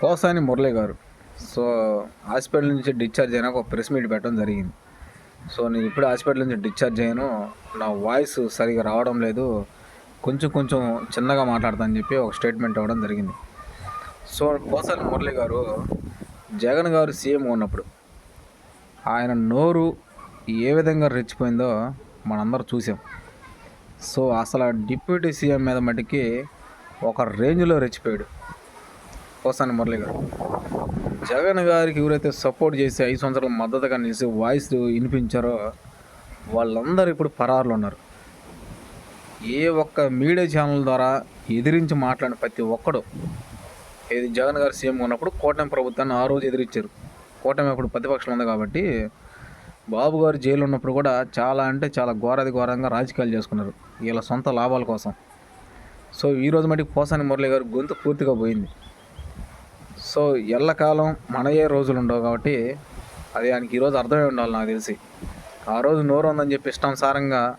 కోసాని మురళి గారు. So hospital నుంచి discharge అయినాక ఒక ప్రెస్ మీట్ పెట్టడం జరిగింది. సో నేను ఇప్పుడు హాస్పిటల్ నుంచి డిశ్చార్జ్ అయ్యాను. నా వాయిస్ సరిగా రావడం లేదు. కొంచెం కొంచెం చిన్నగా మాట్లాడతానని చెప్పి ఒక స్టేట్మెంట్ ఇవ్వడం జరిగింది. సో కోసాని మురళి గారు జగన్ గారు సీఎం ఉన్నప్పుడు ఆయన నోరు ఏ విధంగా రెచ్చిపోయిందో మనందరూ చూసాం. సో అసలు ఆ డిప్యూటీ సీఎం మీద మటుకి ఒక రేంజ్లో రెచ్చిపోయాడు. పోసాని మురళి గారు జగన్ గారికి ఎవరైతే సపోర్ట్ చేసి ఐదు సంవత్సరాల మద్దతుగా నిలిచి వాయిస్ వినిపించారో వాళ్ళందరూ ఇప్పుడు పరారులు ఉన్నారు. ఏ ఒక్క మీడియా ఛానల్ ద్వారా ఎదిరించి మాట్లాడిన ప్రతి ఒక్కడు ఏది జగన్ గారు సీఎం ఉన్నప్పుడు కూటమి ప్రభుత్వాన్ని ఆ రోజు ఎదిరించారు. కూటమి అప్పుడు ప్రతిపక్షం ఉంది కాబట్టి బాబు గారు జైలు ఉన్నప్పుడు కూడా చాలా అంటే చాలా ఘోరాది ఘోరంగా రాజకీయాలు చేసుకున్నారు. వీళ్ళ సొంత లాభాల కోసం. సో ఈ రోజు మటుకు పోసాని మురళి గారు గొంతు పూర్తిగా పోయింది. సో ఎల్లకాలం మనయే రోజులు ఉండవు కాబట్టి అది ఆయనకి ఈరోజు అర్థమై ఉండాలి నాకు తెలిసి. ఆ రోజు నోరు ఉందని చెప్పి ఇష్టానుసారంగా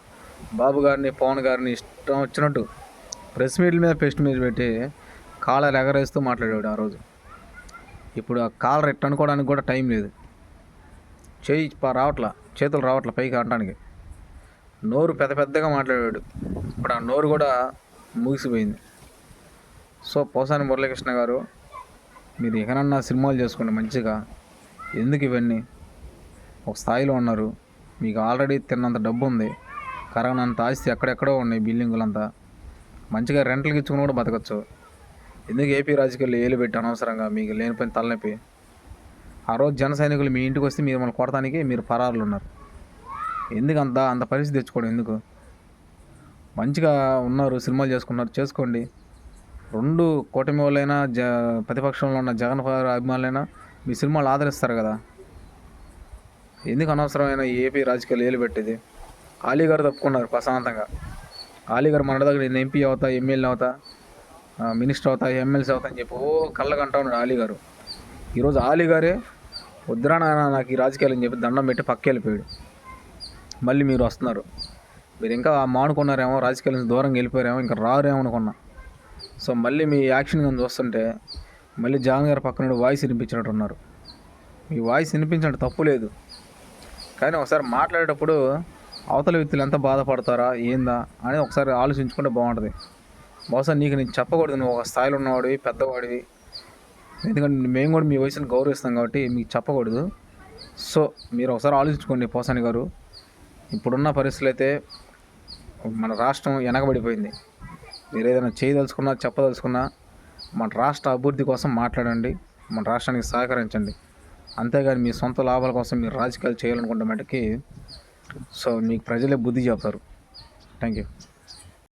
బాబు గారిని పవన్ గారిని ఇష్టం వచ్చినట్టు ప్రెస్ మీట్ల మీద పెస్ట్ మీద పెట్టి కాలర్ ఎగరేస్తూ మాట్లాడాడు ఆ రోజు. ఇప్పుడు ఆ కాలర్ ఎట్టు అనుకోవడానికి కూడా టైం లేదు. చేయి రావట్లా చేతులు రావట్లా పైకి అనడానికి నోరు పెద్ద పెద్దగా మాట్లాడాడు ఇప్పుడు ఆ నోరు కూడా ముగిసిపోయింది. సో పోసాని మురళీకృష్ణ గారు మీరు ఎక్కడన్నా సినిమాలు చేసుకోండి మంచిగా. ఎందుకు ఇవన్నీ? ఒక స్థాయిలో ఉన్నారు. మీకు ఆల్రెడీ తిన్నంత డబ్బు ఉంది. కరగనంత ఆస్తి ఎక్కడెక్కడో ఉన్నాయి బిల్డింగులంతా. మంచిగా రెంట్లకి ఇచ్చుకుని కూడా బతకచ్చు. ఎందుకు ఏపీ రాజకీయాల్లో ఏలు పెట్టి అనవసరంగా మీకు లేనిపోయిన తలనొప్పి? ఆ రోజు జన సైనికులు మీ ఇంటికి వస్తే మీరు మిమ్మల్ని కొడటానికి మీరు పరారులు ఉన్నారు. ఎందుకు అంత అంత పరిస్థితి తెచ్చుకోవడం ఎందుకు? మంచిగా ఉన్నారు సినిమాలు చేసుకున్నారు చేసుకోండి. రెండు కూటమి వాళ్ళైనా జ ప్రతిపక్షంలో ఉన్న జగన్ గారి అభిమానులైనా మీ సినిమాలు ఆదరిస్తారు కదా. ఎందుకు అనవసరమైన ఏపీ రాజకీయాలు ఏలు పెట్టేది ఆలీ గారు తప్పుకున్నారు ప్రశాంతంగా. ఆలీ గారు మన దగ్గర నేను ఎంపీ అవుతా ఎమ్మెల్యే అవుతా మినిస్టర్ అవుతా ఎమ్మెల్సీ అవుతా అని చెప్పి ఓ కళ్ళగంటా ఉన్నాడు ఆలీ గారు ఈరోజు ఆలీ గారే వద్దురా నాయన నాకు ఈ రాజకీయాలు అని చెప్పి దండం పెట్టి పక్క వెళ్ళిపోయాడు. మళ్ళీ మీరు వస్తున్నారు. మీరు ఇంకా మానుకున్నారేమో రాజకీయాల నుంచి దూరంగా వెళ్ళిపోయారేమో ఇంకా రారేమో అనుకున్నా. సో మళ్ళీ మీ యాక్షన్ కానీ చూస్తుంటే మళ్ళీ జాన్ గారి పక్కన వాయిస్ వినిపించినట్టు ఉన్నారు. మీ వాయిస్ వినిపించినట్టు తప్పు లేదు. కానీ ఒకసారి మాట్లాడేటప్పుడు అవతల వ్యక్తులు ఎంత బాధపడతారా ఏందా అని ఒకసారి ఆలోచించుకుంటే బాగుంటుంది. బహుశా నీకు నేను చెప్పకూడదు నువ్వు ఒక స్థాయిలో ఉన్నవాడివి పెద్దవాడివి. ఎందుకంటే మేము కూడా మీ వయసుని గౌరవిస్తాం కాబట్టి మీకు చెప్పకూడదు. సో మీరు ఒకసారి ఆలోచించుకోండి పోసాని గారు. ఇప్పుడున్న పరిస్థితులు అయితే మన రాష్ట్రం వెనకబడిపోయింది. మీరు ఏదైనా చేయదలుచుకున్నా చెప్పదలుచుకున్నా మన రాష్ట్ర అభివృద్ధి కోసం మాట్లాడండి మన రాష్ట్రానికి సహకరించండి. అంతేగాని మీ సొంత లాభాల కోసం మీరు రాజకీయాలు చేయాలనుకుంటే మటుకి సో మీకు ప్రజలే బుద్ధి చెప్తారు థ్యాంక్ యూ